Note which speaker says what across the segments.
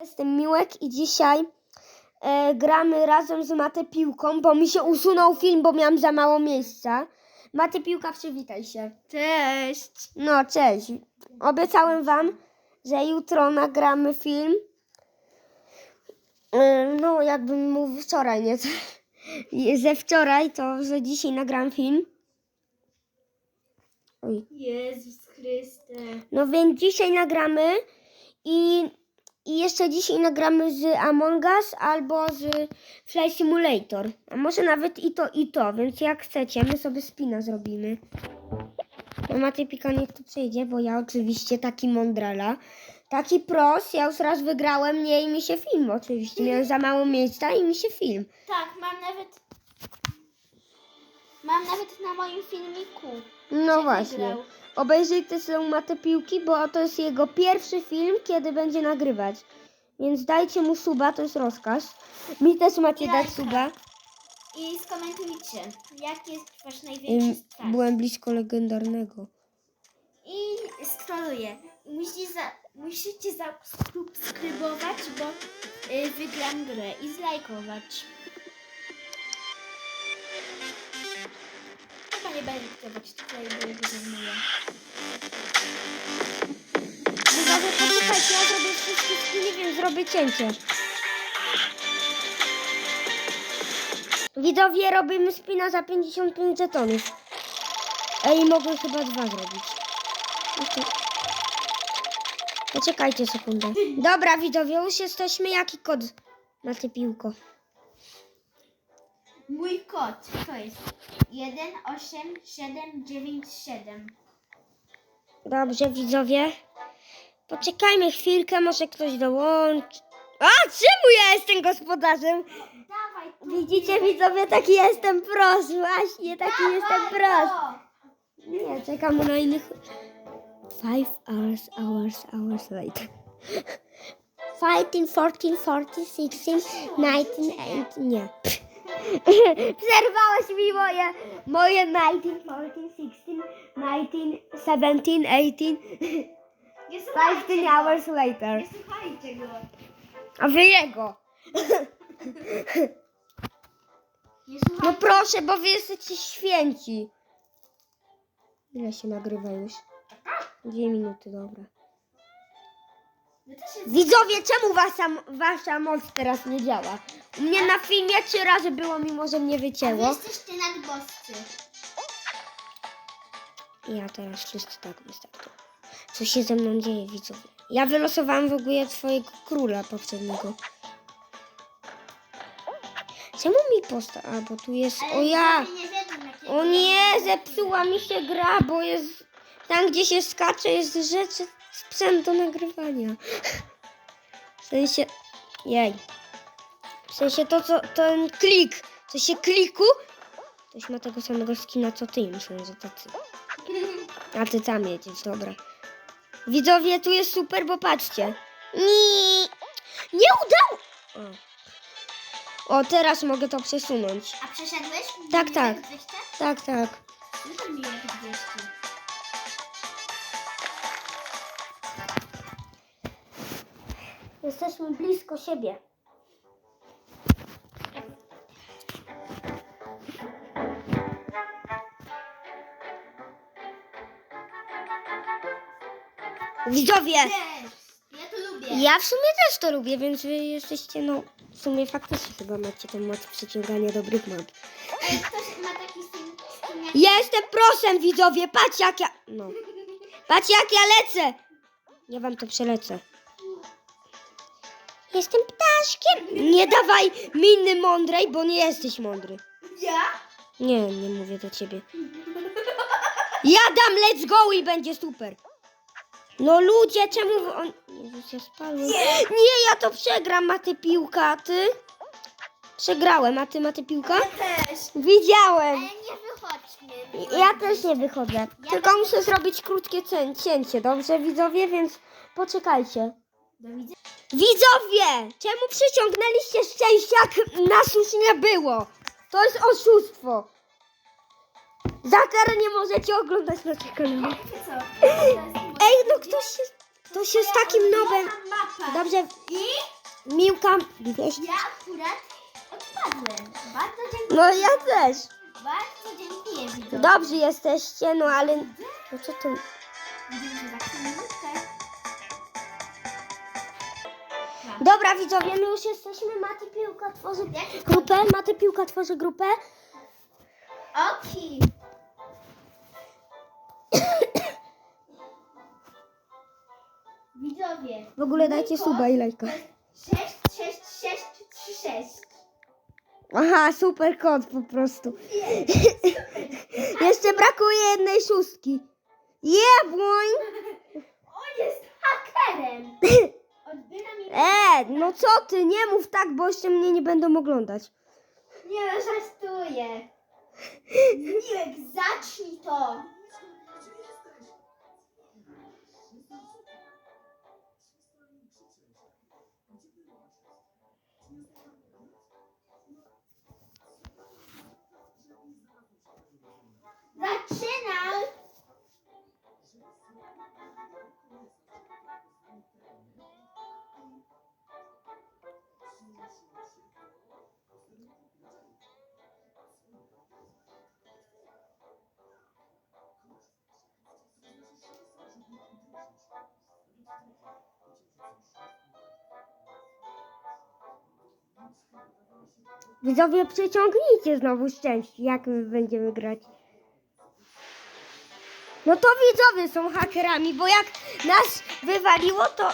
Speaker 1: Jestem Miłek i dzisiaj e, gramy razem z Matę Piłką, bo mi się usunął film, bo miałam za mało miejsca. Maty Piłka, przywitaj się.
Speaker 2: Cześć!
Speaker 1: No, cześć. Obiecałem wam, że jutro nagramy film. E, no, jakbym mówił wczoraj, nie? Ze wczoraj, to że dzisiaj nagram film. Oj.
Speaker 2: Jezus Chryste.
Speaker 1: No więc dzisiaj nagramy i, i jeszcze dzisiaj nagramy z Among Us albo z Fly Simulator. A może nawet i to, i to, więc jak chcecie, my sobie spina zrobimy. No Maty Pika niech tu przyjdzie, bo ja oczywiście taki mądrala. Taki pros, ja już raz wygrałem, nie i mi się film oczywiście. Miałem za mało miejsca i mi się film.
Speaker 2: Tak, mam nawet. Mam nawet na moim filmiku.
Speaker 1: No właśnie.
Speaker 2: wygrał.
Speaker 1: Obejrzyjcie sobie Matę Piłki, bo to jest jego pierwszy film, kiedy będzie nagrywać. Więc dajcie mu suba, to jest rozkaz. Mi też macie
Speaker 2: I
Speaker 1: dać
Speaker 2: lajka.
Speaker 1: suba.
Speaker 2: I skomentujcie, jaki jest wasz największy strach.
Speaker 1: byłem blisko legendarnego.
Speaker 2: I skroluję. Musicie, za, musicie zasubskrybować, bo y, wygram grę i zlajkować. Będę dyktować tutaj, bo wyzajmuję.
Speaker 1: Widzowie, poczekajcie, ja zrobię wszystkie skiny, więc zrobię cięcie. Widzowie, robimy spina za 55 żetonów. Ej, mogę chyba dwa zrobić. Okej. Poczekajcie sekundę. Dobra, widzowie, już jesteśmy. Jaki kod na tę piłko?
Speaker 2: Mój kod to jest 18797.
Speaker 1: Dobrze, widzowie. Poczekajmy chwilkę, może ktoś dołączy. A, czemu ja jestem gospodarzem?
Speaker 2: Dawaj, tu
Speaker 1: Widzicie, widzowie, taki jestem pros, właśnie, taki jestem pros. Nie, czekam na innych. Five hours, hours, hours later. 15, 14, 14, 16, 19, 18, nie. Przerwałeś mi moje, moje 19, 14, 16, 19, 17, 18,
Speaker 2: Nie
Speaker 1: 15
Speaker 2: słuchajcie go.
Speaker 1: hours later.
Speaker 2: Nie słuchajcie go.
Speaker 1: A wy jego.
Speaker 2: Nie
Speaker 1: No
Speaker 2: słuchajcie.
Speaker 1: proszę, bo wy jesteście święci. Ile się nagrywa już? Dwie minuty, dobra. Widzowie, czemu wasza, wasza moc teraz nie działa? U mnie na filmie trzy razy było, mimo że mnie wycięło.
Speaker 2: jesteście nadboscy.
Speaker 1: Ja teraz wszyscy tak wystarczy. Co się ze mną dzieje, widzowie? Ja wylosowałam w ogóle twojego króla poprzedniego. Czemu mi posta... A, bo tu jest...
Speaker 2: Ale
Speaker 1: O ja!
Speaker 2: nie
Speaker 1: O nie, zepsuła mi się gra, bo jest tam, gdzie się skacze, jest rzeczy, sprzęt do nagrywania. W sensie, jej. W sensie to, co, ten klik, co się kliku, ktoś ma tego samego skina, co ty, myślę, że to ty. A ty tam jedziesz, dobra. Widzowie, tu jest super, bo patrzcie. Nie, nie udało. O. o, teraz mogę to przesunąć.
Speaker 2: A przeszedłeś?
Speaker 1: Tak, tak.
Speaker 2: 200?
Speaker 1: Tak, tak.
Speaker 2: No to mi jak 200.
Speaker 1: Jesteśmy blisko siebie. Widzowie!
Speaker 2: Ja to lubię.
Speaker 1: Ja w sumie też to lubię, więc wy jesteście, no, w sumie faktycznie chyba macie tę moc przyciągania dobrych map.
Speaker 2: Ej, ktoś ma taki skin, skin jak...
Speaker 1: Ja jestem prosem, widzowie, patrz jak ja... No. Patrz jak ja lecę! Ja wam to przelecę. Jestem ptaszkiem. Nie dawaj miny mądrej, bo nie jesteś mądry.
Speaker 2: Ja?
Speaker 1: Nie, nie mówię do ciebie. Ja dam let's go i będzie super. No ludzie, czemu on... Jezus, ja spadłem. Nie, ja to przegram, Maty piłka, a ty? Przegrałem, a ty Maty piłka?
Speaker 2: Też.
Speaker 1: Widziałem.
Speaker 2: Ale nie wychodźmy.
Speaker 1: Ja też nie wychodzę. Tylko muszę zrobić krótkie cię- cięcie, dobrze widzowie? Więc poczekajcie.
Speaker 2: Do widzenia.
Speaker 1: Widzowie! Czemu przyciągnęliście szczęścia, jak nas już nie było? To jest oszustwo. Za karę nie możecie oglądać naszych kanałów.
Speaker 2: Co?
Speaker 1: Ej, no ktoś się Ktoś jest takim nobem.
Speaker 2: Mapa.
Speaker 1: Dobrze,
Speaker 2: I
Speaker 1: Miłka, wiesz?
Speaker 2: ja akurat odpadłem. Bardzo dziękuję.
Speaker 1: No ja też.
Speaker 2: Bardzo dziękuję widzowie.
Speaker 1: Dobrzy jesteście, no ale... No co to...
Speaker 2: Widzimy za
Speaker 1: Dobra widzowie, my już jesteśmy. Maty Piłka tworzy grupę. Maty Piłka tworzy grupę.
Speaker 2: Oki. Widzowie.
Speaker 1: W ogóle dajcie suba i lajka.
Speaker 2: 66636.
Speaker 1: Aha, super kod po prostu. Jeszcze brakuje jednej szóstki. Jebłoń!
Speaker 2: On
Speaker 1: no co ty, nie mów tak, bo jeszcze mnie nie będą oglądać.
Speaker 2: Nie no, żartuję. Miłek, zacznij to. Zaczynaj.
Speaker 1: Widzowie, przyciągnijcie znowu szczęście, jak my będziemy grać. No to widzowie są hakerami, bo jak nas wywaliło, to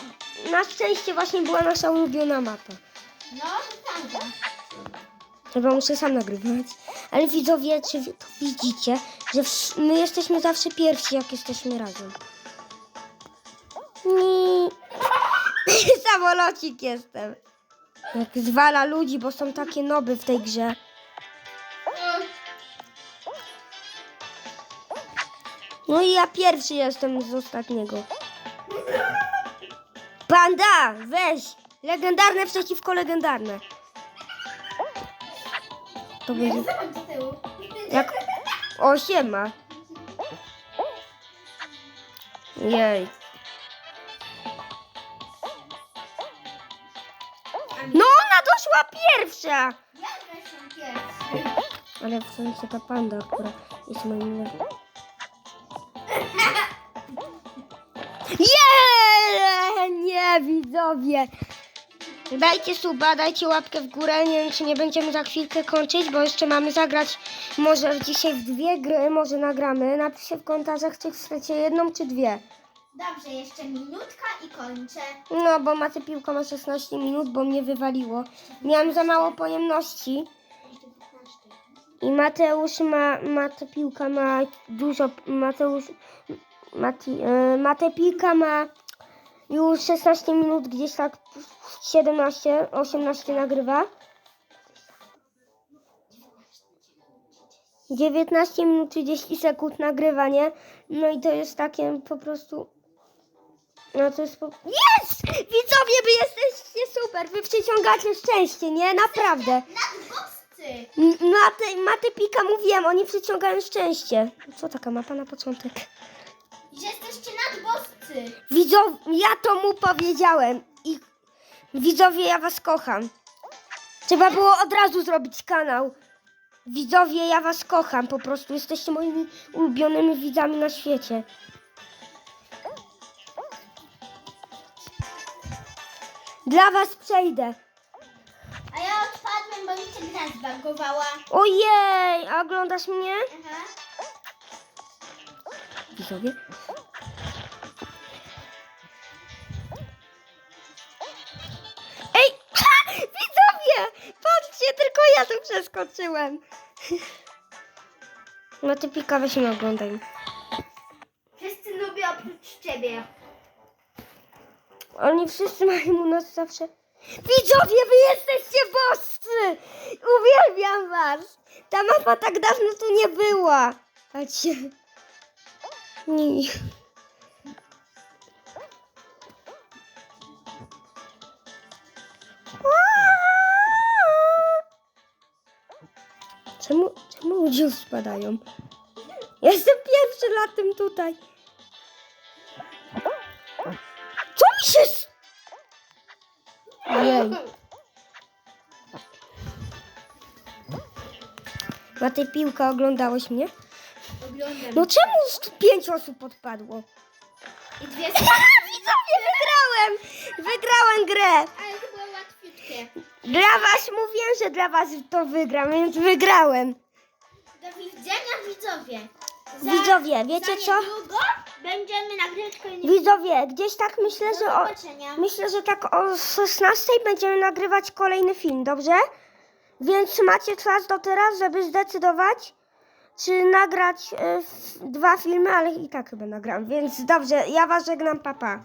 Speaker 1: na szczęście właśnie była nasza ulubiona mapa.
Speaker 2: No, to prawda.
Speaker 1: Chyba muszę sam nagrywać. Ale widzowie, czy wy to widzicie, że my jesteśmy zawsze pierwsi, jak jesteśmy razem. Nie. Samolocik jestem. Jak zwala ludzi, bo są takie noby w tej grze. No i ja pierwszy jestem z ostatniego. Panda, weź! Legendarne przeciwko legendarne. To będzie... Jak... O, siema. Jej. Doszła pierwsza!
Speaker 2: Ja pierwszy.
Speaker 1: Ale w sensie ta panda, która jest moim... Nie, nie widzowie. Dajcie suba, dajcie łapkę w górę. Nie wiem, czy nie będziemy za chwilkę kończyć, bo jeszcze mamy zagrać może dzisiaj w dwie gry, może nagramy. Napiszcie w komentarzach, czy chcecie jedną, czy dwie.
Speaker 2: Dobrze, jeszcze minutka i kończę.
Speaker 1: No, bo macie piłka ma 16 minut, bo mnie wywaliło. Miałam za mało pojemności. I Mateusz ma, Mate Piłka ma dużo, Mateusz, Mati, e, Mate Piłka ma już 16 minut, gdzieś tak 17, 18 nagrywa. 19 minut 30 sekund nagrywanie. No i to jest takie po prostu. No to jest po... Jest! Widzowie, wy jesteście super! Wy przyciągacie szczęście, nie? Naprawdę. Maty, Maty Pika mówiłem, oni przyciągają szczęście. Co taka mapa na początek?
Speaker 2: Że jesteście nadgoscy!
Speaker 1: Widzowie, ja to mu powiedziałem. I widzowie, ja was kocham. Trzeba było od razu zrobić kanał. Widzowie, ja was kocham. Po prostu jesteście moimi ulubionymi widzami na świecie. Dla was przejdę.
Speaker 2: A ja odpadłem, bo mi się gra zbagowała.
Speaker 1: Ojej, a oglądasz mnie?
Speaker 2: Aha.
Speaker 1: Widzowie. Ej, widzowie! Patrzcie, tylko ja tu przeskoczyłem. No ty pika, weź mnie oglądaj.
Speaker 2: Wszyscy lubią oprócz ciebie.
Speaker 1: Oni wszyscy mają u nas zawsze... Widzowie, wy jesteście boscy! Uwielbiam was! Ta mapa tak dawno tu nie była. Patrzcie. Nie. Czemu, czemu ludzie spadają? Jestem pierwszy latem tutaj. Na tej piłkę oglądałeś mnie?
Speaker 2: Oglądam.
Speaker 1: No czemu z- pięć osób odpadło?
Speaker 2: I dwie
Speaker 1: Widzowie, wygrałem! Wygrałem grę!
Speaker 2: Ale to było łatwiutkie.
Speaker 1: Dla was mówiłem, że dla was to wygram, więc wygrałem.
Speaker 2: Do widzenia widzowie.
Speaker 1: Widzowie, wiecie
Speaker 2: za
Speaker 1: co?
Speaker 2: niedługo będziemy nagrywać kolejny
Speaker 1: Widzowie, gdzieś tak myślę,
Speaker 2: Do
Speaker 1: że o,
Speaker 2: zobaczenia.
Speaker 1: myślę, że tak o 16 będziemy nagrywać kolejny film, dobrze? Więc macie czas do teraz, żeby zdecydować, czy nagrać f- dwa filmy, ale i tak chyba nagram. Więc dobrze, ja was żegnam, papa.